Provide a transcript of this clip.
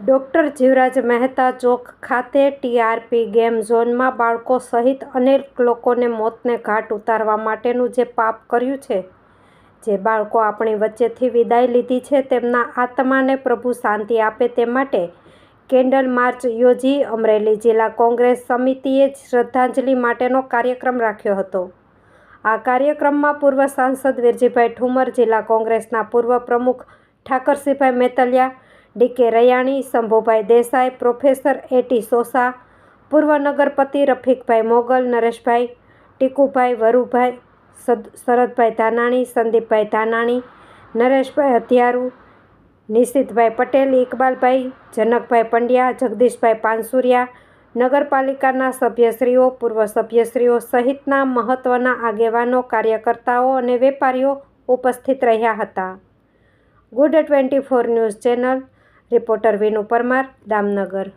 Doctor Jivraj Mehta ચોક ખાતે TRP game ઝોનમાં બાળકો સહિત અનેક લોકોને મોતને ઘાટ ઉતારવા માટેનું જે પાપ કર્યું છે, જે બાળકો આપણી વચ્ચેથી વિદાય લીધી છે, તેમના આત્માને પ્રભુ શાંતિ આપે તે માટે કેન્ડલ માર્ચ યોજી અમરેલી જિલ્લા કોંગ્રેસ સમિતિએ શ્રદ્ધાંજલિ માટેનો કાર્યક્રમ રાખ્યો હતો. આ કાર્યક્રમમાં પૂર્વ સાંસદ વીરજીભાઈ ઠુમર, જિલ્લા કોંગ્રેસના પૂર્વ પ્રમુખ Thakarsinhbhai Metaliya DK Raiyani Shambhubhai Desai, professor AT Sosa, પૂર્વ નગરપતિ રફીકભાઈ મોગલ, નરેશભાઈ, ટીકુભાઈ વરુભાઈ શરદભાઈ ધાનાણી, સંદીપભાઈ ધાનાણી, નરેશભાઈ હથિયારુ, નિશિતભાઈ પટેલ, ઇકબાલભાઈ, જનકભાઈ પંડ્યા, જગદીશભાઈ પાનસુરિયા, નગરપાલિકાના સભ્યશ્રીઓ, પૂર્વ સભ્યશ્રીઓ સહિતના મહત્ત્વના આગેવાનો, કાર્યકર્તાઓ અને વેપારીઓ ઉપસ્થિત રહ્યા હતા. Good twenty four news channel reporter Vinu Parmar Damnagar.